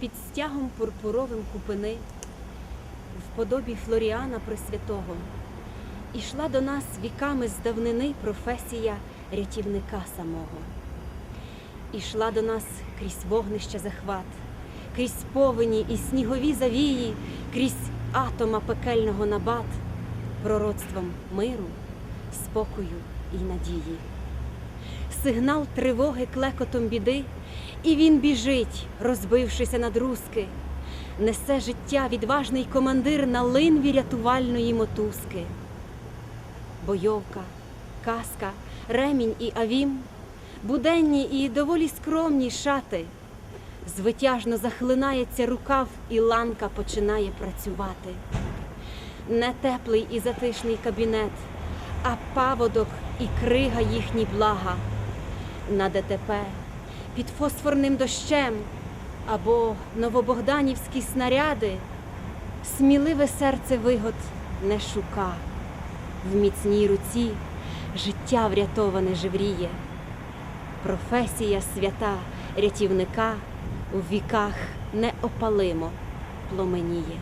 під стягом пурпуровим купини, в подобі Флоріана Пресвятого, ішла до нас віками з давнини професія рятівника самого. Ішла до нас крізь вогнища захват, крізь повені і снігові завії, крізь атома пекельного набат, пророцтвом миру, спокою і надії. Сигнал тривоги клекотом біди, і він біжить, розбившися на друзки, несе життя відважний командир на линві рятувальної мотузки. Бойовка, каска, ремінь і авім, буденні і доволі скромні шати. Звитяжно захлинається рукав, і ланка починає працювати. Не теплий і затишний кабінет, а паводок і крига їхні блага. На ДТП під фосфорним дощем або новобогданівські снаряди, сміливе серце вигод не шука. В міцній руці життя врятоване живріє. Професія свята рятівника у віках неопалимо пломеніє.